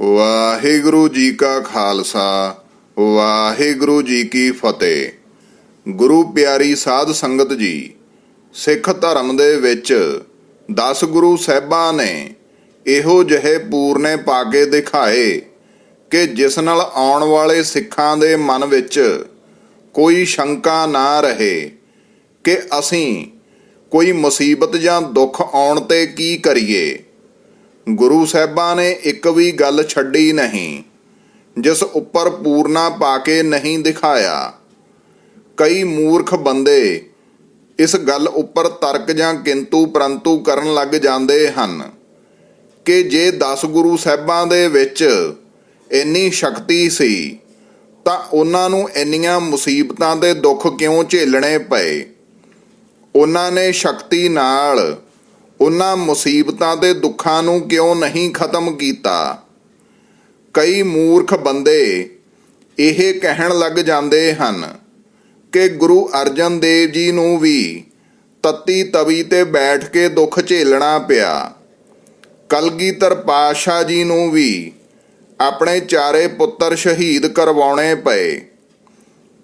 ਵਾਹਿਗੁਰੂ ਜੀ ਕਾ ਖਾਲਸਾ, ਵਾਹਿਗੁਰੂ ਜੀ ਕੀ ਫਤਿਹ। ਗੁਰੂ ਪਿਆਰੀ ਸਾਧ ਸੰਗਤ ਜੀ, ਸਿੱਖ ਧਰਮ ਦੇ ਵਿੱਚ 10 ਗੁਰੂ ਸਾਹਿਬਾਂ ਨੇ ਇਹੋ ਜਿਹੇ ਪੂਰਨੇ ਪਾ ਕੇ ਦਿਖਾਏ ਕਿ ਜਿਸ ਨਾਲ ਆਉਣ ਵਾਲੇ ਸਿੱਖਾਂ ਦੇ ਮਨ ਵਿੱਚ ਕੋਈ ਸ਼ੰਕਾ ਨਾ ਰਹੇ ਕਿ ਅਸੀਂ ਕੋਈ ਮੁਸੀਬਤ ਜਾਂ ਦੁੱਖ ਆਉਣ ਤੇ ਕੀ ਕਰੀਏ। ਗੁਰੂ ਸਾਹਿਬਾਂ ਨੇ ਇੱਕ ਵੀ ਗੱਲ ਛੱਡੀ ਨਹੀਂ, ਜਿਸ ਉੱਪਰ ਪੂਰਨਾ ਪਾ ਕੇ ਨਹੀਂ ਦਿਖਾਇਆ। ਕਈ ਮੂਰਖ ਬੰਦੇ ਇਸ ਗੱਲ ਉੱਪਰ ਤਰਕ ਜਾਂ ਕਿੰਤੂ ਪਰੰਤੂ ਕਰਨ ਲੱਗ ਜਾਂਦੇ ਹਨ ਕਿ ਜੇ 10 ਗੁਰੂ ਸਾਹਿਬਾਂ ਦੇ ਵਿੱਚ ਇੰਨੀ ਸ਼ਕਤੀ ਸੀ, ਤਾਂ ਉਹਨਾਂ ਨੂੰ ਇੰਨੀਆਂ ਮੁਸੀਬਤਾਂ ਤੇ ਦੁੱਖ ਕਿਉਂ ਝੇਲਣੇ ਪਏ? ਉਹਨਾਂ ਨੇ ਸ਼ਕਤੀ ਨਾਲ ਉਹਨਾਂ ਮੁਸੀਬਤਾਂ ਤੇ ਦੁੱਖਾਂ ਨੂੰ ਕਿਉਂ ਨਹੀਂ ਖਤਮ ਕੀਤਾ? ਕਈ ਮੂਰਖ ਬੰਦੇ ਇਹ ਕਹਿਣ ਲੱਗ ਜਾਂਦੇ ਹਨ ਕਿ ਗੁਰੂ ਅਰਜਨ ਦੇਵ ਜੀ ਨੂੰ ਵੀ ਤੱਤੀ ਤਵੀ ਤੇ ਬੈਠ ਕੇ ਦੁੱਖ ਝੇਲਣਾ ਪਿਆ। ਕਲਗੀਧਰ ਪਾਤਸ਼ਾਹ ਜੀ ਨੂੰ ਵੀ ਆਪਣੇ ਚਾਰੇ ਪੁੱਤਰ ਸ਼ਹੀਦ ਕਰਵਾਉਣੇ ਪਏ।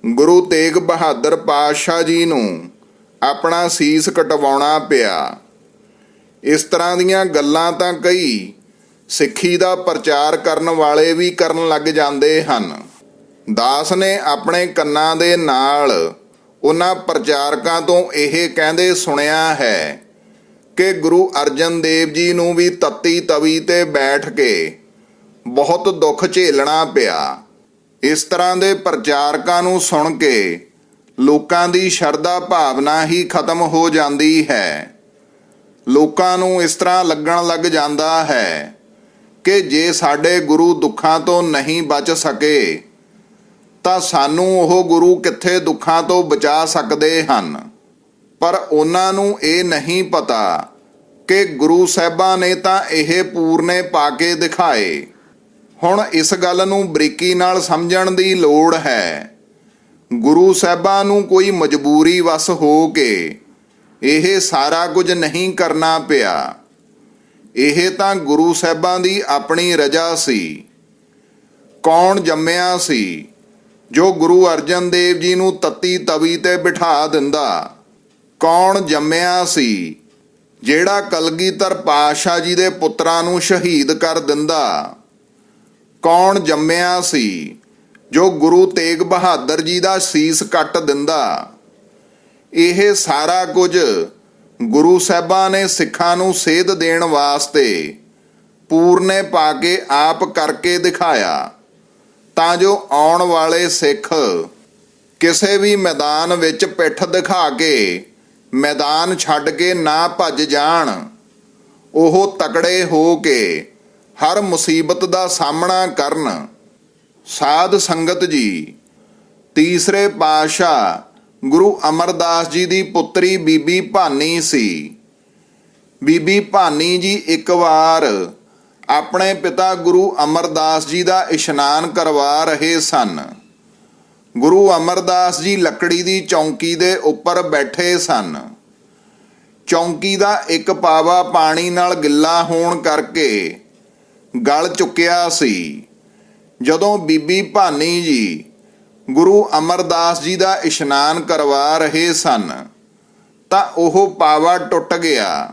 ਗੁਰੂ ਤੇਗ ਬਹਾਦਰ ਪਾਤਸ਼ਾਹ ਜੀ ਨੂੰ ਆਪਣਾ ਸੀਸ ਕਟਵਾਉਣਾ ਪਿਆ। ਇਸ ਤਰ੍ਹਾਂ ਦੀਆਂ ਗੱਲਾਂ ਤਾਂ ਕਈ ਸਿੱਖੀ ਦਾ ਪ੍ਰਚਾਰ ਕਰਨ ਵਾਲੇ ਵੀ ਕਰਨ ਲੱਗ ਜਾਂਦੇ ਹਨ। ਦਾਸ ਨੇ ਆਪਣੇ ਕੰਨਾਂ ਦੇ ਨਾਲ ਉਹਨਾਂ ਪ੍ਰਚਾਰਕਾਂ ਤੋਂ ਇਹ ਕਹਿੰਦੇ ਸੁਣਿਆ ਹੈ ਕਿ ਗੁਰੂ ਅਰਜਨ ਦੇਵ ਜੀ ਨੂੰ ਵੀ ਤੱਤੀ ਤਵੀ ਤੇ ਬੈਠ ਕੇ ਬਹੁਤ ਦੁੱਖ ਝੇਲਣਾ ਪਿਆ। ਇਸ ਤਰ੍ਹਾਂ ਦੇ ਪ੍ਰਚਾਰਕਾਂ ਨੂੰ ਸੁਣ ਕੇ ਲੋਕਾਂ ਦੀ ਸ਼ਰਧਾ ਭਾਵਨਾ ਹੀ ਖਤਮ ਹੋ ਜਾਂਦੀ ਹੈ। ਲੋਕਾਂ ਨੂੰ ਇਸ ਤਰ੍ਹਾਂ ਲੱਗਣ ਲੱਗ ਜਾਂਦਾ ਹੈ ਕਿ ਜੇ ਸਾਡੇ ਗੁਰੂ ਦੁੱਖਾਂ ਤੋਂ ਨਹੀਂ ਬਚ ਸਕੇ, ਤਾਂ ਸਾਨੂੰ ਉਹ ਗੁਰੂ ਕਿੱਥੇ ਦੁੱਖਾਂ ਤੋਂ ਬਚਾ ਸਕਦੇ ਹਨ? ਪਰ ਉਹਨਾਂ ਨੂੰ ਇਹ ਨਹੀਂ ਪਤਾ ਕਿ ਗੁਰੂ ਸਾਹਿਬਾਂ ਨੇ ਤਾਂ ਇਹ ਪੂਰਨੇ ਪਾ ਕੇ ਦਿਖਾਏ। ਹੁਣ ਇਸ ਗੱਲ ਨੂੰ ਬਰੀਕੀ ਨਾਲ ਸਮਝਣ ਦੀ ਲੋੜ ਹੈ। ਗੁਰੂ ਸਾਹਿਬਾਂ ਨੂੰ ਕੋਈ ਮਜਬੂਰੀ ਵਸ ਹੋ ਕੇ ਇਹ ਸਾਰਾ ਕੁਝ ਨਹੀਂ ਕਰਨਾ ਪਿਆ। ਇਹ ਤਾਂ ਗੁਰੂ ਸਾਹਿਬਾਂ ਦੀ ਆਪਣੀ ਰਜਾ ਸੀ। ਕੌਣ ਜੰਮਿਆ ਸੀ? ਜੋ ਗੁਰੂ ਅਰਜਨ ਦੇਵ ਜੀ ਨੂੰ ਤੱਤੀ ਤਵੀ ਤੇ ਬਿਠਾ ਦਿੰਦਾ। ਕੌਣ ਜੰਮਿਆ ਸੀ? ਜਿਹੜਾ ਕਲਗੀਧਰ ਪਾਤਸ਼ਾਹ ਜੀ ਦੇ ਪੁੱਤਰਾਂ ਨੂੰ ਸ਼ਹੀਦ ਕਰ ਦਿੰਦਾ। ਕੌਣ ਜੰਮਿਆ ਸੀ? ਜੋ ਗੁਰੂ ਤੇਗ ਬਹਾਦਰ ਜੀ ਦਾ ਸੀਸ ਕੱਟ ਦਿੰਦਾ। ਇਹ ਸਾਰਾ ਕੁਝ ਗੁਰੂ ਸਾਹਿਬਾਂ ਨੇ ਸਿੱਖਾਂ ਨੂੰ ਸੇਧ ਦੇਣ ਵਾਸਤੇ ਪੂਰਨੇ ਪਾ ਕੇ ਆਪ ਕਰਕੇ ਦਿਖਾਇਆ। ਤਾਂ ਜੋ ਆਉਣ ਵਾਲੇ ਸਿੱਖ ਕਿਸੇ ਵੀ ਮੈਦਾਨ ਵਿੱਚ ਪਿੱਠ ਦਿਖਾ ਕੇ, ਮੈਦਾਨ ਛੱਡ ਕੇ ਨਾ ਭੱਜ ਜਾਣ। ਉਹ ਤਕੜੇ ਹੋ ਕੇ ਹਰ ਮੁਸੀਬਤ ਦਾ ਸਾਹਮਣਾ ਕਰਨ। ਸਾਧ ਸੰਗਤ ਜੀ, ਤੀਸਰੇ ਪਾਤਸ਼ਾਹ ਗੁਰੂ ਅਮਰਦਾਸ ਜੀ ਦੀ ਪੁੱਤਰੀ ਬੀਬੀ ਭਾਨੀ ਸੀ। ਬੀਬੀ ਭਾਨੀ ਜੀ ਇੱਕ ਵਾਰ ਆਪਣੇ ਪਿਤਾ ਗੁਰੂ ਅਮਰਦਾਸ ਜੀ ਦਾ ਇਸ਼ਨਾਨ ਕਰਵਾ ਰਹੇ ਸਨ। ਗੁਰੂ ਅਮਰਦਾਸ ਜੀ ਲੱਕੜੀ ਦੀ ਚੌਂਕੀ ਦੇ ਉੱਪਰ ਬੈਠੇ ਸਨ। ਚੌਂਕੀ ਦਾ ਇੱਕ ਪਾਵਾ ਪਾਣੀ ਨਾਲ ਗਿੱਲਾ ਹੋਣ ਕਰਕੇ ਗਲ ਚੁੱਕਿਆ ਸੀ। ਜਦੋਂ ਬੀਬੀ ਭਾਨੀ ਜੀ ਗੁਰੂ ਅਮਰਦਾਸ ਜੀ ਦਾ ਇਸ਼ਨਾਨ ਕਰਵਾ ਰਹੇ ਸਨ, ਤਾਂ ਉਹ ਪਾਵਾ ਟੁੱਟ ਗਿਆ।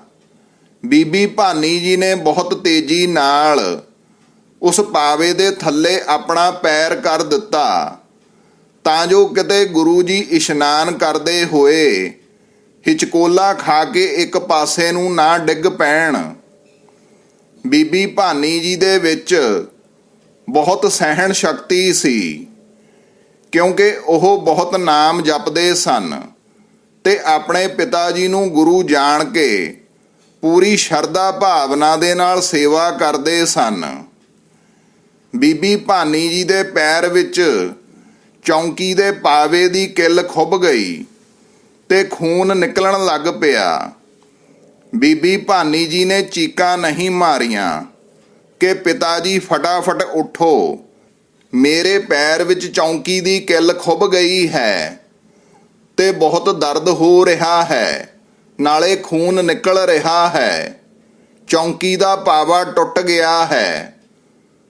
ਬੀਬੀ ਭਾਨੀ ਜੀ ਨੇ ਬਹੁਤ ਤੇਜ਼ੀ ਨਾਲ ਉਸ ਪਾਵੇ ਦੇ ਥੱਲੇ ਆਪਣਾ ਪੈਰ ਕਰ ਦਿੱਤਾ। ਤਾਂ ਜੋ ਕਿਤੇ ਗੁਰੂ ਜੀ ਇਸ਼ਨਾਨ ਕਰਦੇ ਹੋਏ ਹਿਚਕੋਲਾ ਖਾ ਕੇ ਇੱਕ ਪਾਸੇ ਨੂੰ ਨਾ ਡਿੱਗ ਪੈਣ। ਬੀਬੀ ਭਾਨੀ ਜੀ ਦੇ ਵਿੱਚ ਬਹੁਤ ਸਹਿਣ ਸ਼ਕਤੀ ਸੀ। ਕਿਉਂਕਿ ਉਹ ਬਹੁਤ ਨਾਮ ਜਪਦੇ ਸਨ ਤੇ ਆਪਣੇ ਪਿਤਾ ਜੀ ਨੂੰ ਗੁਰੂ ਜਾਣ ਕੇ ਪੂਰੀ ਸ਼ਰਧਾ ਭਾਵਨਾ ਦੇ ਨਾਲ ਸੇਵਾ ਕਰਦੇ ਸਨ। ਬੀਬੀ ਭਾਨੀ ਜੀ ਦੇ ਪੈਰ ਵਿੱਚ ਚੌਂਕੀ ਦੇ ਪਾਵੇ ਦੀ ਕਿੱਲ ਖੁੱਭ ਗਈ ਤੇ ਖੂਨ ਨਿਕਲਣ ਲੱਗ ਪਿਆ। ਬੀਬੀ ਭਾਨੀ ਜੀ ਨੇ ਚੀਕਾਂ ਨਹੀਂ ਮਾਰੀਆਂ ਕਿ ਪਿਤਾ ਜੀ ਫਟਾਫਟ ਉਠੋ। ਮੇਰੇ ਪੈਰ ਵਿੱਚ ਚੌਂਕੀ ਦੀ ਕਿੱਲ ਖੁੱਭ ਗਈ ਹੈ ਤੇ ਬਹੁਤ ਦਰਦ ਹੋ ਰਿਹਾ ਹੈ, ਨਾਲੇ ਖੂਨ ਨਿਕਲ ਰਿਹਾ ਹੈ। ਚੌਂਕੀ ਦਾ ਪਾਵਾ ਟੁੱਟ ਗਿਆ ਹੈ।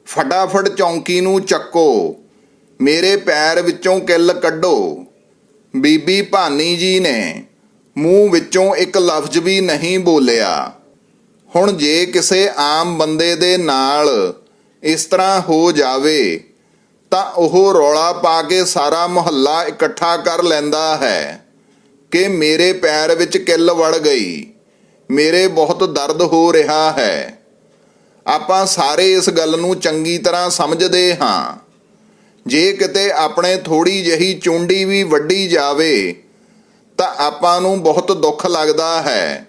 ਫਟਾਫਟ ਚੌਂਕੀ ਨੂੰ ਚੱਕੋ। ਮੇਰੇ ਪੈਰ ਵਿੱਚੋਂ ਕਿੱਲ ਕੱਢੋ। ਬੀਬੀ ਭਾਨੀ ਜੀ ਨੇ ਮੂੰਹ ਵਿੱਚੋਂ ਇੱਕ ਲਫ਼ਜ਼ ਵੀ ਨਹੀਂ ਬੋਲਿਆ। ਹੁਣ ਜੇ ਕਿਸੇ ਆਮ ਬੰਦੇ ਦੇ ਨਾਲ ਇਸ ਤਰ੍ਹਾਂ ਹੋ ਜਾਵੇ ਤਾਂ ਉਹ ਰੌਲਾ ਪਾ ਕੇ ਸਾਰਾ ਮੁਹੱਲਾ ਇਕੱਠਾ ਕਰ ਲੈਂਦਾ ਹੈ ਕਿ ਮੇਰੇ ਪੈਰ ਵਿੱਚ ਕਿੱਲ ਵੜ ਗਈ। ਮੇਰੇ ਬਹੁਤ ਦਰਦ ਹੋ ਰਿਹਾ ਹੈ। ਆਪਾਂ ਸਾਰੇ ਇਸ ਗੱਲ ਨੂੰ ਚੰਗੀ ਤਰ੍ਹਾਂ ਸਮਝਦੇ ਹਾਂ। ਜੇ ਕਿਤੇ ਆਪਣੇ ਥੋੜੀ ਜਹੀ ਚੁੰਡੀ ਵੀ ਵੱਡੀ ਜਾਵੇ, ਤਾਂ ਆਪਾਂ ਨੂੰ ਬਹੁਤ ਦੁੱਖ ਲੱਗਦਾ ਹੈ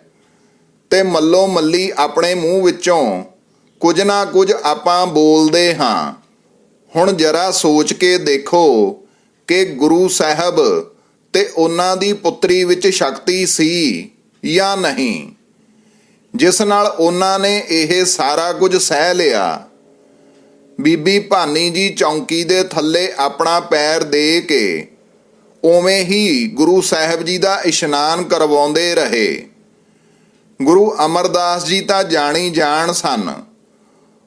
ਤੇ ਮੱਲੋ ਮੱਲੀ ਆਪਣੇ ਮੂੰਹ ਵਿੱਚੋਂ ਕੁਝ ਨਾ ਕੁਝ ਆਪਾਂ ਬੋਲਦੇ ਹਾਂ। ਹੁਣ ਜਰਾ ਸੋਚ ਕੇ ਦੇਖੋ ਕਿ ਗੁਰੂ ਸਾਹਿਬ ਤੇ ਉਹਨਾਂ ਦੀ ਪੁੱਤਰੀ ਵਿੱਚ ਸ਼ਕਤੀ ਸੀ ਜਾਂ ਨਹੀਂ। ਜਿਸ ਨਾਲ ਉਹਨਾਂ ਨੇ ਇਹ ਸਾਰਾ ਕੁਝ ਸਹਿ ਲਿਆ। ਬੀਬੀ ਭਾਨੀ ਜੀ ਚੌਂਕੀ ਦੇ ਥੱਲੇ ਆਪਣਾ ਪੈਰ ਦੇ ਕੇ ਉਵੇਂ ਹੀ ਗੁਰੂ ਸਾਹਿਬ ਜੀ ਦਾ ਇਸ਼ਨਾਨ ਕਰਵਾਉਂਦੇ ਰਹੇ। ਗੁਰੂ ਅਮਰਦਾਸ ਜੀ ਤਾਂ ਜਾਣੀ ਜਾਣ ਸਨ।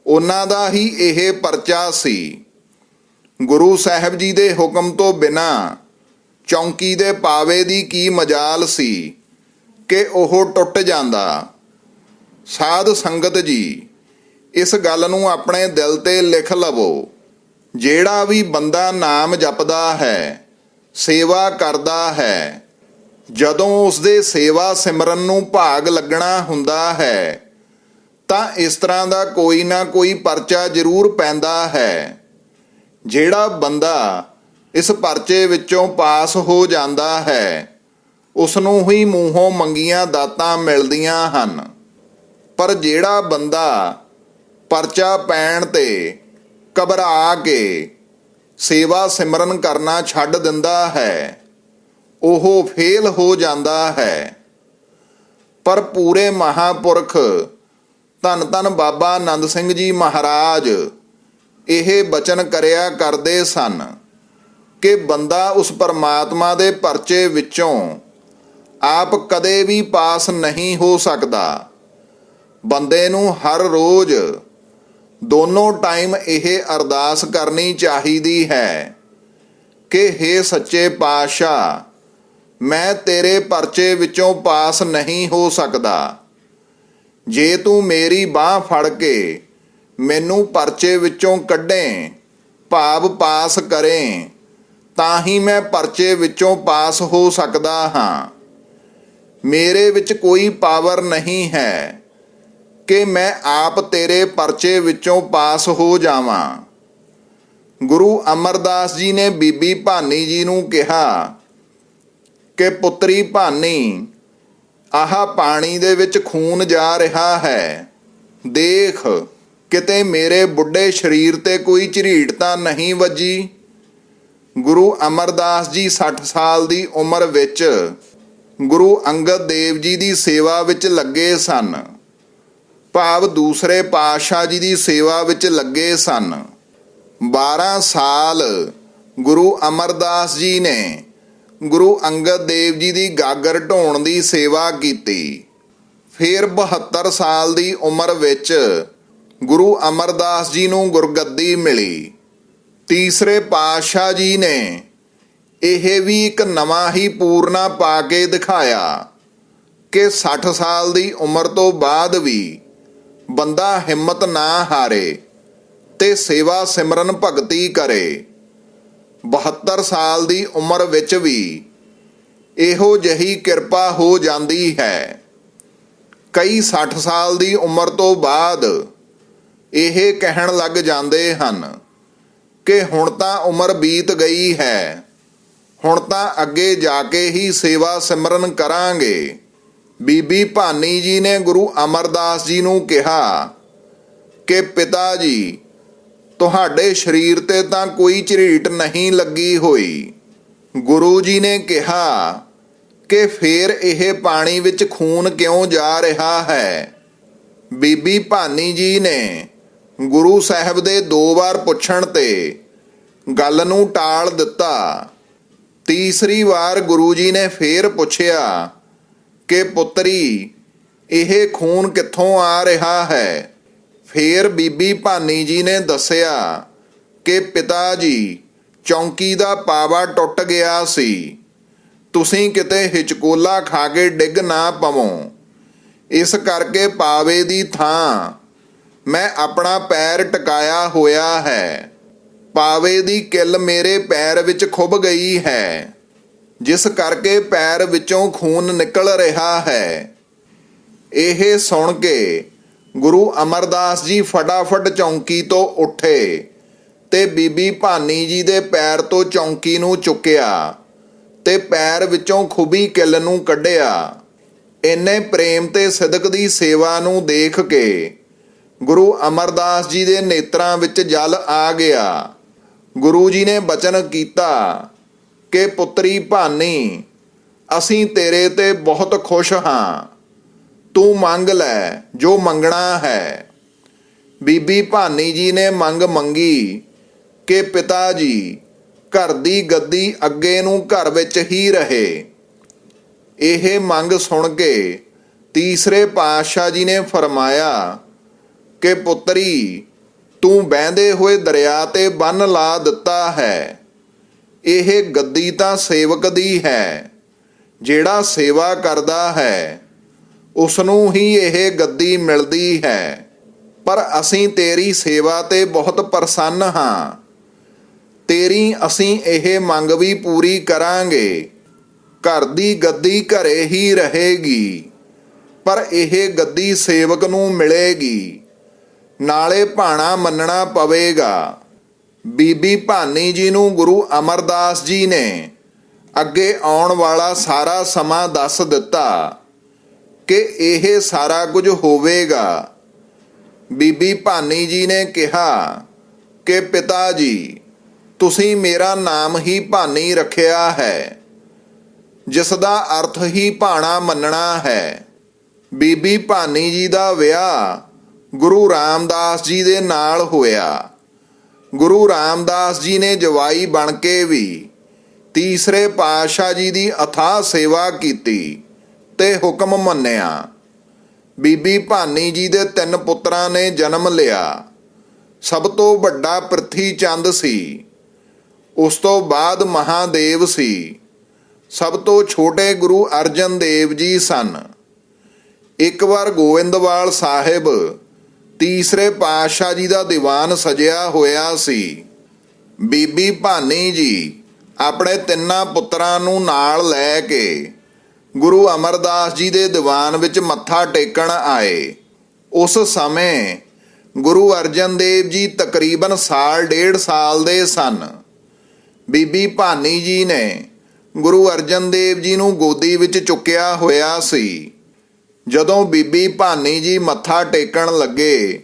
ਉਹਨਾਂ ਦਾ ਹੀ ਇਹ ਪਰਚਾ ਸੀ। ਗੁਰੂ ਸਾਹਿਬ ਜੀ ਦੇ ਹੁਕਮ ਤੋਂ ਬਿਨਾ ਚੌਂਕੀ ਦੇ ਪਾਵੇ ਦੀ ਕੀ ਮਜਾਲ ਸੀ ਕਿ ਉਹ ਟੁੱਟ ਜਾਂਦਾ। ਸਾਧ ਸੰਗਤ ਜੀ, ਇਸ ਗੱਲ ਨੂੰ ਆਪਣੇ ਦਿਲ ਤੇ ਲਿਖ ਲਵੋ। ਜਿਹੜਾ ਵੀ ਬੰਦਾ ਨਾਮ ਜਪਦਾ ਹੈ, ਸੇਵਾ ਕਰਦਾ ਹੈ, ਜਦੋਂ ਉਸ ਦੇ ਸੇਵਾ ਸਿਮਰਨ ਨੂੰ ਭਾਗ ਲੱਗਣਾ ਹੁੰਦਾ ਹੈ, ਤਾਂ ਇਸ ਤਰ੍ਹਾਂ ਦਾ ਕੋਈ ਨਾ ਕੋਈ ਪਰਚਾ ਜ਼ਰੂਰ ਪੈਂਦਾ ਹੈ। ਜਿਹੜਾ ਬੰਦਾ ਇਸ ਪਰਚੇ ਵਿੱਚੋਂ ਪਾਸ ਹੋ ਜਾਂਦਾ ਹੈ ਉਸ ਨੂੰ ਹੀ ਮੂੰਹੋਂ ਮੰਗੀਆਂ ਦਾਤਾਂ ਮਿਲਦੀਆਂ ਹਨ। ਪਰ ਜਿਹੜਾ ਬੰਦਾ ਪਰਚਾ ਪੈਣ ਤੇ ਘਬਰਾ ਕੇ ਸੇਵਾ ਸਿਮਰਨ ਕਰਨਾ ਛੱਡ ਦਿੰਦਾ ਹੈ, ਉਹ ਫੇਲ ਹੋ ਜਾਂਦਾ ਹੈ। ਪਰ ਪੂਰੇ ਮਹਾਪੁਰਖ ਧੰਨ ਧੰਨ ਬਾਬਾ ਆਨੰਦ ਸਿੰਘ ਜੀ ਮਹਾਰਾਜ ਇਹ ਬਚਨ ਕਰਿਆ ਕਰਦੇ ਸਨ ਕਿ ਬੰਦਾ ਉਸ ਪਰਮਾਤਮਾ ਦੇ ਪਰਚੇ ਵਿੱਚੋਂ ਆਪ ਕਦੇ ਵੀ ਪਾਸ ਨਹੀਂ ਹੋ ਸਕਦਾ। ਬੰਦੇ ਨੂੰ ਹਰ ਰੋਜ਼ ਦੋਨੋਂ ਟਾਈਮ ਇਹ ਅਰਦਾਸ ਕਰਨੀ ਚਾਹੀਦੀ ਹੈ ਕਿ हे ਸੱਚੇ ਪਾਤਸ਼ਾਹ, ਮੈਂ ਤੇਰੇ ਪਰਚੇ ਵਿੱਚੋਂ ਪਾਸ ਨਹੀਂ ਹੋ ਸਕਦਾ। ਜੇ ਤੂੰ ਮੇਰੀ ਬਾਹ ਫੜ ਕੇ ਮੈਨੂੰ ਪਰਚੇ ਵਿੱਚੋਂ ਕੱਢੇ, ਭਾਵ ਪਾਸ ਕਰੇ ਤਾਂ ਹੀ ਮੈਂ ਪਰਚੇ ਵਿੱਚੋਂ ਪਾਸ ਹੋ ਸਕਦਾ ਹਾਂ। ਮੇਰੇ ਵਿੱਚ ਕੋਈ ਪਾਵਰ ਨਹੀਂ ਹੈ ਕਿ ਮੈਂ ਆਪ ਤੇਰੇ ਪਰਚੇ ਵਿੱਚੋਂ ਪਾਸ ਹੋ ਜਾਵਾਂ। ਗੁਰੂ ਅਮਰਦਾਸ ਜੀ ਨੇ ਬੀਬੀ ਭਾਨੀ ਜੀ ਨੂੰ ਕਿਹਾ ਕਿ, ਪੁੱਤਰੀ ਭਾਨੀ, ਆਹ ਪਾਣੀ ਦੇ ਵਿੱਚ ਖੂਨ ਜਾ ਰਿਹਾ ਹੈ, ਦੇਖ। ਕਿਤੇ ਮੇਰੇ ਬੁੱਢੇ ਸਰੀਰ ਤੇ ਕੋਈ ਝਰੀਟ ਤਾਂ ਨਹੀਂ ਵੱਜੀ? ਗੁਰੂ ਅਮਰਦਾਸ ਜੀ 60 ਸਾਲ ਦੀ ਉਮਰ ਵਿੱਚ ਗੁਰੂ ਅੰਗਦ ਦੇਵ ਜੀ ਦੀ ਸੇਵਾ ਵਿੱਚ ਲੱਗੇ ਸਨ। ਭਾਵ ਦੂਸਰੇ ਪਾਤਸ਼ਾਹ ਜੀ ਦੀ ਸੇਵਾ ਵਿੱਚ ਲੱਗੇ ਸਨ। 12 ਸਾਲ ਗੁਰੂ ਅਮਰਦਾਸ ਜੀ ਨੇ ਗੁਰੂ ਅੰਗਦ ਦੇਵ ਜੀ ਦੀ ਗਾਗਰ ਢੋਣ ਦੀ ਸੇਵਾ ਕੀਤੀ। ਫਿਰ 72 ਸਾਲ ਦੀ ਉਮਰ ਵਿੱਚ ਗੁਰੂ ਅਮਰਦਾਸ ਜੀ ਨੂੰ ਗੁਰਗੱਦੀ ਮਿਲੀ। ਤੀਸਰੇ ਪਾਤਸ਼ਾਹ ਜੀ ਨੇ ਇਹ ਵੀ ਇੱਕ ਨਵਾਂ ਹੀ ਪੂਰਨਾ ਪਾ ਕੇ ਦਿਖਾਇਆ ਕਿ 60 ਸਾਲ ਦੀ ਉਮਰ ਤੋਂ ਬਾਅਦ ਵੀ ਬੰਦਾ ਹਿੰਮਤ ਨਾ ਹਾਰੇ ਤੇ ਸੇਵਾ ਸਿਮਰਨ ਭਗਤੀ ਕਰੇ। 72 ਸਾਲ ਦੀ ਉਮਰ ਵਿੱਚ ਵੀ ਇਹੋ ਜਹੀ ਕਿਰਪਾ ਹੋ ਜਾਂਦੀ ਹੈ। ਕਈ 60 ਸਾਲ ਦੀ ਉਮਰ ਤੋਂ ਬਾਅਦ ਇਹ ਕਹਿਣ ਲੱਗ ਜਾਂਦੇ ਹਨ ਕਿ ਹੁਣ ਤਾਂ ਉਮਰ ਬੀਤ ਗਈ ਹੈ। ਹੁਣ ਤਾਂ ਅੱਗੇ ਜਾ ਕੇ ਹੀ ਸੇਵਾ ਸਿਮਰਨ ਕਰਾਂਗੇ। ਬੀਬੀ ਭਾਨੀ ਜੀ ਨੇ ਗੁਰੂ ਅਮਰਦਾਸ ਜੀ ਨੂੰ ਕਿਹਾ ਕਿ ਪਿਤਾ ਜੀ, ਤੁਹਾਡੇ ਸਰੀਰ ਤੇ ਤਾਂ ਕੋਈ ਝਰੀਟ ਨਹੀਂ ਲੱਗੀ ਹੋਈ। ਗੁਰੂ ਜੀ ਨੇ ਕਿਹਾ ਕਿ ਫੇਰ ਇਹ ਪਾਣੀ ਵਿੱਚ ਖੂਨ ਕਿਉਂ ਜਾ ਰਿਹਾ ਹੈ? ਬੀਬੀ ਭਾਨੀ ਜੀ ਨੇ ਗੁਰੂ ਸਾਹਿਬ ਦੇ ਦੋ ਵਾਰ ਪੁੱਛਣ ਤੇ ਗੱਲ ਨੂੰ ਟਾਲ ਦਿੱਤਾ। ਤੀਸਰੀ ਵਾਰ ਗੁਰੂ ਜੀ ਨੇ ਫੇਰ ਪੁੱਛਿਆ ਕਿ, ਪੁੱਤਰੀ, ਇਹ ਖੂਨ ਕਿੱਥੋਂ ਆ ਰਿਹਾ ਹੈ? ਫੇਰ ਬੀਬੀ ਭਾਨੀ ਜੀ ਨੇ ਦੱਸਿਆ ਕਿ, ਪਿਤਾ ਜੀ, ਚੌਂਕੀ ਦਾ ਪਾਵਾ ਟੁੱਟ ਗਿਆ ਸੀ। ਤੁਸੀਂ ਕਿਤੇ ਹਿਚਕੋਲਾ ਖਾ ਕੇ ਡਿੱਗ ਨਾ ਪਵੋ। ਇਸ ਕਰਕੇ ਪਾਵੇ ਦੀ ਥਾਂ ਮੈਂ ਆਪਣਾ ਪੈਰ ਟਿਕਾਇਆ ਹੋਇਆ ਹੈ। ਪਾਵੇ ਦੀ ਕਿੱਲ ਮੇਰੇ ਪੈਰ ਵਿੱਚ ਖੁੱਭ ਗਈ ਹੈ। ਜਿਸ ਕਰਕੇ ਪੈਰ ਵਿੱਚੋਂ ਖੂਨ ਨਿਕਲ ਰਿਹਾ ਹੈ। ਇਹ ਸੁਣ ਕੇ ਗੁਰੂ ਅਮਰਦਾਸ ਜੀ ਫਟਾਫਟ ਚੌਂਕੀ ਤੋਂ ਉੱਠੇ ਤੇ ਬੀਬੀ ਭਾਨੀ ਜੀ ਦੇ ਪੈਰ ਤੋਂ ਚੌਂਕੀ ਨੂੰ ਚੁੱਕਿਆ ਤੇ ਪੈਰ ਵਿੱਚੋਂ ਖੁਬੀ ਕਿੱਲ ਨੂੰ ਕੱਢਿਆ। ਇੰਨੇ ਪ੍ਰੇਮ ਤੇ ਸਿਦਕ ਦੀ ਸੇਵਾ ਨੂੰ ਦੇਖ ਕੇ ਗੁਰੂ ਅਮਰਦਾਸ ਜੀ ਦੇ ਨੇਤਰਾਂ ਵਿੱਚ ਜਲ ਆ ਗਿਆ। ਗੁਰੂ ਜੀ ਨੇ ਬਚਨ ਕੀਤਾ ਕਿ, ਪੁੱਤਰੀ ਭਾਨੀ, ਅਸੀਂ ਤੇਰੇ ਤੇ ਬਹੁਤ ਖੁਸ਼ ਹਾਂ। ਤੂੰ ਮੰਗ ਲੈ, ਜੋ ਮੰਗਣਾ ਹੈ। ਬੀਬੀ ਭਾਨੀ ਜੀ ਨੇ ਮੰਗ ਮੰਗੀ ਕਿ, ਪਿਤਾ ਜੀ, ਘਰ ਦੀ ਗੱਦੀ ਅੱਗੇ ਨੂੰ ਘਰ ਵਿੱਚ ਹੀ ਰਹੇ। ਇਹ ਮੰਗ ਸੁਣ ਕੇ ਤੀਸਰੇ ਪਾਤਸ਼ਾਹ ਜੀ ਨੇ ਫਰਮਾਇਆ ਕਿ ਪੁੱਤਰੀ, ਤੂੰ ਬਹਿੰਦੇ ਹੋਏ ਦਰਿਆ ਤੇ ਬੰਨ ਲਾ ਦਿੱਤਾ ਹੈ। ਇਹ ਗੱਦੀ ਤਾਂ ਸੇਵਕ ਦੀ ਹੈ, ਜਿਹੜਾ ਸੇਵਾ ਕਰਦਾ ਹੈ ਉਸ ਨੂੰ ਹੀ ਇਹ ਗੱਦੀ ਮਿਲਦੀ ਹੈ। ਪਰ ਅਸੀਂ ਤੇਰੀ ਸੇਵਾ ਤੇ ਬਹੁਤ ਪ੍ਰਸੰਨ ਹਾਂ। ਤੇਰੀ ਅਸੀਂ ਇਹ ਮੰਗ ਵੀ ਪੂਰੀ ਕਰਾਂਗੇ। ਘਰ ਦੀ ਗੱਦੀ ਘਰੇ ਹੀ ਰਹੇਗੀ, ਪਰ ਇਹ ਗੱਦੀ ਸੇਵਕ ਨੂੰ ਮਿਲੇਗੀ। ਨਾਲੇ ਭਾਣਾ ਮੰਨਣਾ ਪਵੇਗਾ। ਬੀਬੀ ਭਾਨੀ ਜੀ ਨੂੰ ਗੁਰੂ ਅਮਰਦਾਸ ਜੀ ਨੇ ਅੱਗੇ ਆਉਣ ਵਾਲਾ ਸਾਰਾ ਸਮਾਂ ਦੱਸ ਦਿੱਤਾ ਕਿ ਇਹ ਸਾਰਾ ਕੁਝ ਹੋਵੇਗਾ। ਬੀਬੀ ਭਾਨੀ ਜੀ ਨੇ ਕਿਹਾ ਕਿ ਪਿਤਾ ਜੀ, ਤੁਸੀਂ ਮੇਰਾ ਨਾਮ ਹੀ ਭਾਨੀ ਰੱਖਿਆ ਹੈ ਜਿਸ ਦਾ ਅਰਥ ਹੀ ਭਾਣਾ ਮੰਨਣਾ ਹੈ। ਬੀਬੀ ਭਾਨੀ ਜੀ ਦਾ ਵਿਆਹ ਗੁਰੂ ਰਾਮਦਾਸ ਜੀ ਦੇ ਨਾਲ ਹੋਇਆ। ਗੁਰੂ ਰਾਮਦਾਸ ਜੀ ਨੇ ਜਵਾਈ ਬਣ ਕੇ ਵੀ ਤੀਸਰੇ ਪਾਤਸ਼ਾਹ ਜੀ ਦੀ ਅਥਾਹ ਸੇਵਾ ਕੀਤੀ ਤੇ ਹੁਕਮ ਮੰਨਿਆ। ਬੀਬੀ ਭਾਨੀ ਜੀ ਦੇ ਤਿੰਨ ਪੁੱਤਰਾਂ ਨੇ ਜਨਮ ਲਿਆ। ਸਭ ਤੋਂ ਵੱਡਾ ਪ੍ਰਿਥੀ ਚੰਦ ਸੀ। ਉਸ ਤੋਂ ਬਾਅਦ ਮਹਾਦੇਵ ਸੀ। ਸਭ ਤੋਂ ਛੋਟੇ ਗੁਰੂ ਅਰਜਨ ਦੇਵ ਜੀ ਸਨ। ਇੱਕ ਵਾਰ ਗੋਇੰਦਵਾਲ ਸਾਹਿਬ ਤੀਸਰੇ ਪਾਤਸ਼ਾਹ ਜੀ ਦਾ ਦੀਵਾਨ ਸਜਿਆ ਹੋਇਆ ਸੀ। ਬੀਬੀ ਭਾਨੀ ਜੀ ਆਪਣੇ ਤਿੰਨਾਂ ਪੁੱਤਰਾਂ ਨੂੰ ਨਾਲ ਲੈ ਕੇ ਗੁਰੂ ਅਮਰਦਾਸ ਜੀ ਦੇ ਦੀਵਾਨ ਵਿੱਚ ਮੱਥਾ ਟੇਕਣ ਆਏ। ਉਸ ਸਮੇਂ ਗੁਰੂ ਅਰਜਨ ਦੇਵ ਜੀ ਤਕਰੀਬਨ ਸਾਲ ਡੇਢ ਸਾਲ ਦੇ ਸਨ। ਬੀਬੀ ਭਾਨੀ ਜੀ ਨੇ ਗੁਰੂ ਅਰਜਨ ਦੇਵ ਜੀ ਨੂੰ ਗੋਦੀ ਵਿੱਚ ਚੁੱਕਿਆ ਹੋਇਆ ਸੀ। ਜਦੋਂ ਬੀਬੀ ਭਾਨੀ ਜੀ ਮੱਥਾ ਟੇਕਣ ਲੱਗੇ,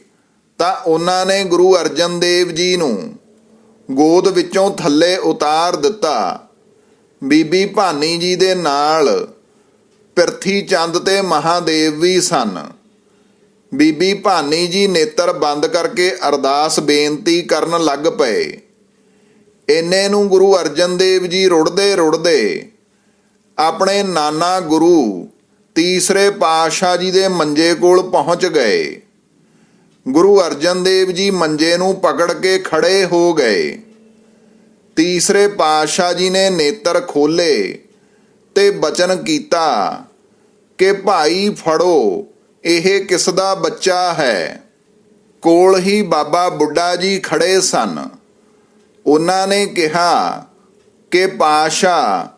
ਤਾਂ ਉਹਨਾਂ ਨੇ ਗੁਰੂ ਅਰਜਨ ਦੇਵ ਜੀ ਨੂੰ ਗੋਦ ਵਿੱਚੋਂ ਥੱਲੇ ਉਤਾਰ ਦਿੱਤਾ। ਬੀਬੀ ਭਾਨੀ ਜੀ ਦੇ ਨਾਲ ਪਿਰਥੀ ਚੰਦ ਤੇ ਮਹਾਦੇਵ ਵੀ ਸਨ। ਬੀਬੀ ਭਾਨੀ ਜੀ ਨੇਤਰ ਬੰਦ ਕਰਕੇ ਅਰਦਾਸ ਬੇਨਤੀ ਕਰਨ ਲੱਗ ਪਏ। ਇੰਨੇ ਨੂੰ ਗੁਰੂ ਅਰਜਨ ਦੇਵ ਜੀ ਰੁੜਦੇ ਰੁੜਦੇ ਆਪਣੇ ਨਾਨਾ ਗੁਰੂ ਤੀਸਰੇ ਪਾਤਸ਼ਾਹ ਜੀ ਦੇ ਮੰਜੇ ਕੋਲ ਪਹੁੰਚ ਗਏ। ਗੁਰੂ ਅਰਜਨ ਦੇਵ ਜੀ ਮੰਜੇ ਨੂੰ ਪਕੜ ਕੇ ਖੜੇ ਹੋ ਗਏ। ਤੀਸਰੇ ਪਾਤਸ਼ਾਹ ਜੀ ਨੇ ਨੇਤਰ ਖੋਲੇ ਤੇ ਬਚਨ ਕੀਤਾ ਕਿ, ਭਾਈ ਫੜੋ, ਇਹ ਕਿਸ ਦਾ ਬੱਚਾ ਹੈ? ਕੋਲ ਹੀ ਬਾਬਾ ਬੁੱਢਾ ਜੀ ਖੜੇ ਸਨ। ਉਹਨਾਂ ਨੇ ਕਿਹਾ ਕਿ ਪਾਸ਼ਾ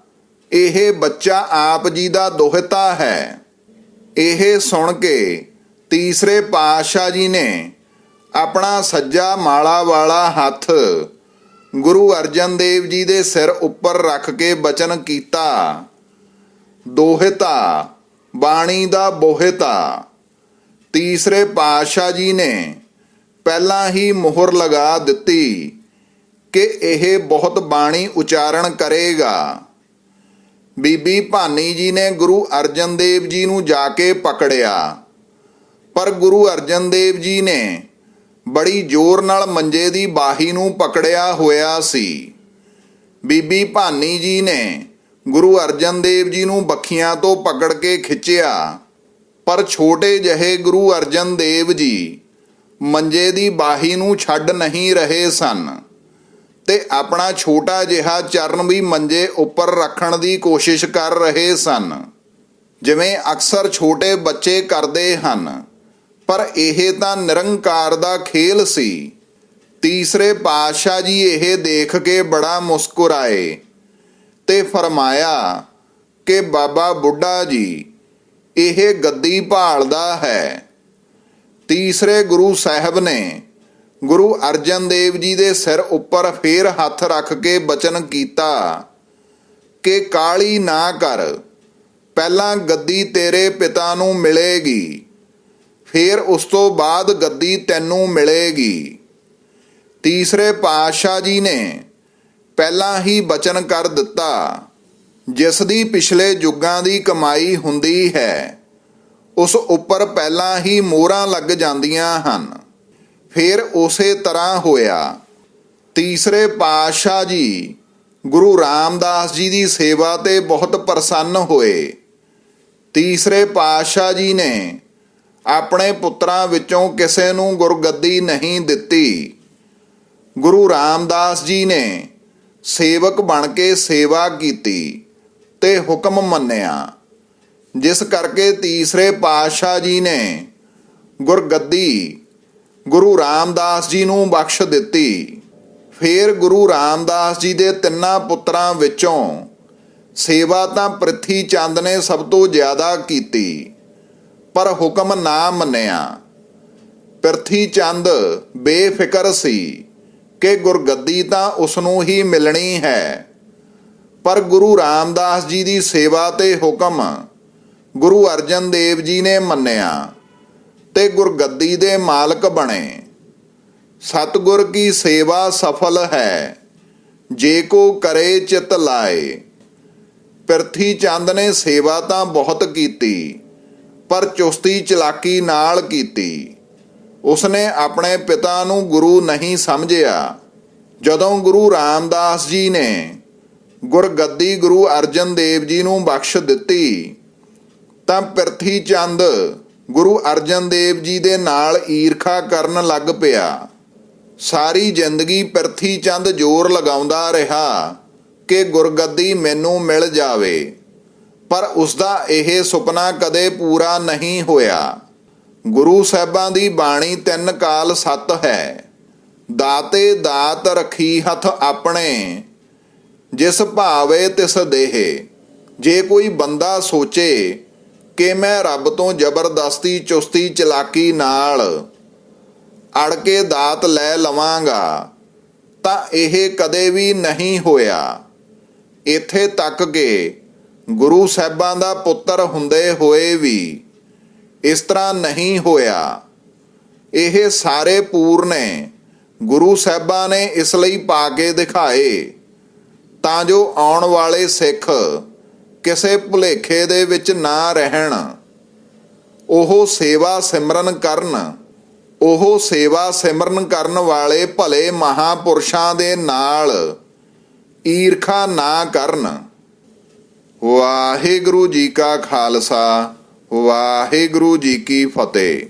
ਇਹ ਬੱਚਾ ਆਪ ਜੀ ਦਾ ਦੋਹਤਾ ਹੈ। ਇਹ ਸੁਣ ਕੇ ਤੀਸਰੇ ਪਾਤਸ਼ਾਹ ਜੀ ਨੇ ਆਪਣਾ ਸੱਜਾ ਮਾਲਾ ਵਾਲਾ ਹੱਥ ਗੁਰੂ ਅਰਜਨ ਦੇਵ ਜੀ ਦੇ ਸਿਰ ਉੱਪਰ ਰੱਖ ਕੇ ਬਚਨ ਕੀਤਾ। ਦੋਹਿਤਾ, ਬਾਣੀ ਦਾ ਬੋਹਿਤਾ। ਤੀਸਰੇ ਪਾਤਸ਼ਾਹ ਜੀ ਨੇ ਪਹਿਲਾਂ ਹੀ ਮੋਹਰ ਲਗਾ ਦਿੱਤੀ ਕਿ ਇਹ ਬਹੁਤ ਬਾਣੀ ਉਚਾਰਨ ਕਰੇਗਾ। ਬੀਬੀ ਭਾਨੀ ਜੀ ਨੇ ਗੁਰੂ ਅਰਜਨ ਦੇਵ ਜੀ ਨੂੰ ਜਾ ਕੇ ਪਕੜਿਆ। ਪਰ ਗੁਰੂ ਅਰਜਨ ਦੇਵ ਜੀ ਨੇ ਬੜੀ ਜ਼ੋਰ ਨਾਲ ਮੰਜੇ ਦੀ ਬਾਹੀ ਨੂੰ ਪਕੜਿਆ ਹੋਇਆ ਸੀ। ਬੀਬੀ ਭਾਨੀ ਜੀ ਨੇ ਗੁਰੂ ਅਰਜਨ ਦੇਵ ਜੀ ਨੂੰ ਬੱਖੀਆਂ ਤੋਂ ਪਕੜ ਕੇ ਖਿੱਚਿਆ। ਪਰ ਛੋਟੇ ਜਿਹੇ ਗੁਰੂ ਅਰਜਨ ਦੇਵ ਜੀ ਮੰਜੇ ਦੀ ਬਾਹੀ ਨੂੰ ਛੱਡ ਨਹੀਂ ਰਹੇ ਸਨ। ਤੇ ਆਪਣਾ ਛੋਟਾ ਜਿਹਾ ਚਰਨ ਵੀ ਮੰਜੇ ਉੱਪਰ ਰੱਖਣ ਦੀ ਕੋਸ਼ਿਸ਼ ਕਰ ਰਹੇ ਸਨ। ਜਿਵੇਂ ਅਕਸਰ ਛੋਟੇ ਬੱਚੇ ਕਰਦੇ ਹਨ। ਪਰ ਇਹ ਤਾਂ ਨਿਰੰਕਾਰ ਦਾ ਖੇਲ ਸੀ। ਤੀਸਰੇ ਪਾਤਸ਼ਾਹ ਜੀ ਇਹ ਦੇਖ ਕੇ ਬੜਾ ਮੁਸਕਰਾਏ ਤੇ ਫਰਮਾਇਆ ਕਿ, ਬਾਬਾ ਬੁੱਢਾ ਜੀ, ਇਹ ਗੱਦੀ ਭਾਲਦਾ ਹੈ। ਤੀਸਰੇ ਗੁਰੂ ਸਾਹਿਬ ਨੇ ਗੁਰੂ ਅਰਜਨ ਦੇਵ ਜੀ ਦੇ ਸਿਰ ਉੱਪਰ ਫੇਰ ਹੱਥ ਰੱਖ ਕੇ ਬਚਨ ਕੀਤਾ ਕਿ ਕਾਲੀ ਨਾ ਕਰ, ਪਹਿਲਾਂ ਗੱਦੀ ਤੇਰੇ ਪਿਤਾ ਨੂੰ ਮਿਲੇਗੀ, ਫੇਰ ਉਸ ਤੋਂ ਬਾਅਦ ਗੱਦੀ ਤੈਨੂੰ ਮਿਲੇਗੀ। ਤੀਸਰੇ ਪਾਤਸ਼ਾਹ ਜੀ ਨੇ ਪਹਿਲਾਂ ਹੀ ਬਚਨ ਕਰ ਦਿੱਤਾ, ਜਿਸ ਦੀ ਪਿਛਲੇ ਯੁੱਗਾਂ ਦੀ ਕਮਾਈ ਹੁੰਦੀ ਹੈ, ਉਸ ਉੱਪਰ ਪਹਿਲਾਂ ਹੀ ਮੋਹਰਾਂ ਲੱਗ ਜਾਂਦੀਆਂ ਹਨ। ਫਿਰ ਉਸੇ ਤਰ੍ਹਾਂ ਹੋਇਆ। ਤੀਸਰੇ ਪਾਤਸ਼ਾਹ ਜੀ, ਗੁਰੂ ਰਾਮਦਾਸ ਜੀ ਦੀ ਸੇਵਾ ਤੇ ਬਹੁਤ ਪ੍ਰਸੰਨ ਹੋਏ। ਤੀਸਰੇ ਪਾਤਸ਼ਾਹ ਜੀ ਨੇ ਆਪਣੇ ਪੁੱਤਰਾਂ ਵਿੱਚੋਂ ਕਿਸੇ ਨੂੰ ਗੁਰਗੱਦੀ ਨਹੀਂ ਦਿੱਤੀ। ਗੁਰੂ ਰਾਮਦਾਸ ਜੀ ਨੇ ਸੇਵਕ ਬਣ ਕੇ ਸੇਵਾ ਕੀਤੀ ਤੇ ਹੁਕਮ ਮੰਨਿਆ। ਜਿਸ ਕਰਕੇ ਤੀਸਰੇ ਪਾਤਸ਼ਾਹ ਜੀ ਨੇ ਗੁਰਗੱਦੀ ਗੁਰੂ ਰਾਮਦਾਸ ਜੀ ਨੂੰ ਬਖਸ਼ ਦਿੱਤੀ। ਫਿਰ ਗੁਰੂ ਰਾਮਦਾਸ ਜੀ ਦੇ ਤਿੰਨਾਂ ਪੁੱਤਰਾਂ ਵਿੱਚੋਂ ਸੇਵਾ ਤਾਂ ਪ੍ਰਿਥੀ ਚੰਦ ਨੇ ਸਭ ਤੋਂ ਜ਼ਿਆਦਾ ਕੀਤੀ, ਪਰ ਹੁਕਮ ਨਾ ਮੰਨਿਆ। ਪ੍ਰਿਥੀ ਚੰਦ ਬੇਫਿਕਰ ਸੀ ਕਿ ਗੁਰਗੱਦੀ ਤਾਂ ਉਸ ਨੂੰ ਹੀ ਮਿਲਣੀ ਹੈ। ਪਰ ਗੁਰੂ ਰਾਮਦਾਸ ਜੀ ਦੀ ਸੇਵਾ ਤੇ ਹੁਕਮ ਗੁਰੂ ਅਰਜਨ ਦੇਵ ਜੀ ਨੇ ਮੰਨਿਆ। ਤੇ ਗੁਰਗੱਦੀ ਦੇ ਮਾਲਕ ਬਣੇ। ਸਤਗੁਰ ਕੀ ਸੇਵਾ ਸਫਲ ਹੈ, ਜੇ ਕੋ ਕਰੇ ਚਿਤ ਲਾਏ। ਪ੍ਰਥੀ ਚੰਦ ਨੇ ਸੇਵਾ ਤਾਂ ਬਹੁਤ ਕੀਤੀ, ਪਰ ਚੁਸਤੀ ਚਲਾਕੀ ਨਾਲ ਕੀਤੀ। ਉਸਨੇ ਆਪਣੇ ਪਿਤਾ ਨੂੰ ਗੁਰੂ ਨਹੀਂ ਸਮਝਿਆ। ਜਦੋਂ ਗੁਰੂ ਰਾਮਦਾਸ ਜੀ ਨੇ ਗੁਰਗੱਦੀ ਗੁਰੂ ਅਰਜਨ ਦੇਵ ਜੀ ਨੂੰ ਬਖਸ਼ ਦਿੱਤੀ, ਤਾਂ ਪ੍ਰਥੀ ਚੰਦ ਗੁਰੂ ਅਰਜਨ ਦੇਵ ਜੀ ਦੇ ਨਾਲ ਈਰਖਾ ਕਰਨ ਲੱਗ ਪਿਆ। ਸਾਰੀ ਜ਼ਿੰਦਗੀ ਪ੍ਰਥੀ ਚੰਦ ਜ਼ੋਰ ਲਗਾਉਂਦਾ ਰਿਹਾ ਕਿ ਗੁਰਗੱਦੀ ਮੈਨੂੰ ਮਿਲ ਜਾਵੇ। ਪਰ ਉਸ ਦਾ ਇਹ ਸੁਪਨਾ ਕਦੇ ਪੂਰਾ ਨਹੀਂ ਹੋਇਆ। ਗੁਰੂ ਸਾਹਿਬਾਂ ਦੀ ਬਾਣੀ ਤਿੰਨ ਕਾਲ ਸੱਤ ਹੈ। ਦਾਤੇ ਦਾਤ ਰਖੀ ਹੱਥ ਆਪਣੇ। ਜਿਸ ਭਾਵੇ ਤਿਸ ਦੇਹ, ਜੇ ਕੋਈ ਬੰਦਾ ਸੋਚੇ ਕਿ ਮੈਂ ਰੱਬ ਤੋਂ ਜ਼ਬਰਦਸਤੀ, ਚੁਸਤੀ, ਚਲਾਕੀ ਨਾਲ। ਅੜ ਕੇ ਦਾਤ ਲੈ ਲਵਾਂਗਾ, ਤਾਂ ਇਹ ਕਦੇ ਵੀ ਨਹੀਂ ਹੋਇਆ। ਇੱਥੇ ਤੱਕ ਕਿ ਗੁਰੂ ਸਾਹਿਬਾਂ ਦਾ ਪੁੱਤਰ ਹੁੰਦੇ ਹੋਏ ਵੀ ਇਸ ਤਰ੍ਹਾਂ ਨਹੀਂ ਹੋਇਆ। ਇਹ ਸਾਰੇ ਪੂਰਨੇ ਗੁਰੂ ਸਾਹਿਬਾਂ ਨੇ ਇਸ ਲਈ ਪਾ ਕੇ ਦਿਖਾਏ। ਤਾਂ ਜੋ ਆਉਣ ਵਾਲੇ ਸਿੱਖ ਕਿਸੇ ਭੁਲੇਖੇ ਦੇ ਵਿੱਚ ਨਾ ਰਹਿਣ। ਉਹ ਸੇਵਾ ਸਿਮਰਨ ਕਰਨ। ਉਹ ਸੇਵਾ ਸਿਮਰਨ ਕਰਨ ਵਾਲੇ ਭਲੇ ਮਹਾਪੁਰਸ਼ਾਂ ਦੇ ਨਾਲ ਈਰਖਾ ਨਾ ਕਰਨ। ਵਾਹਿਗੁਰੂ ਜੀ ਕਾ ਖਾਲਸਾ, ਵਾਹਿਗੁਰੂ ਜੀ ਕੀ ਫਤਿਹ।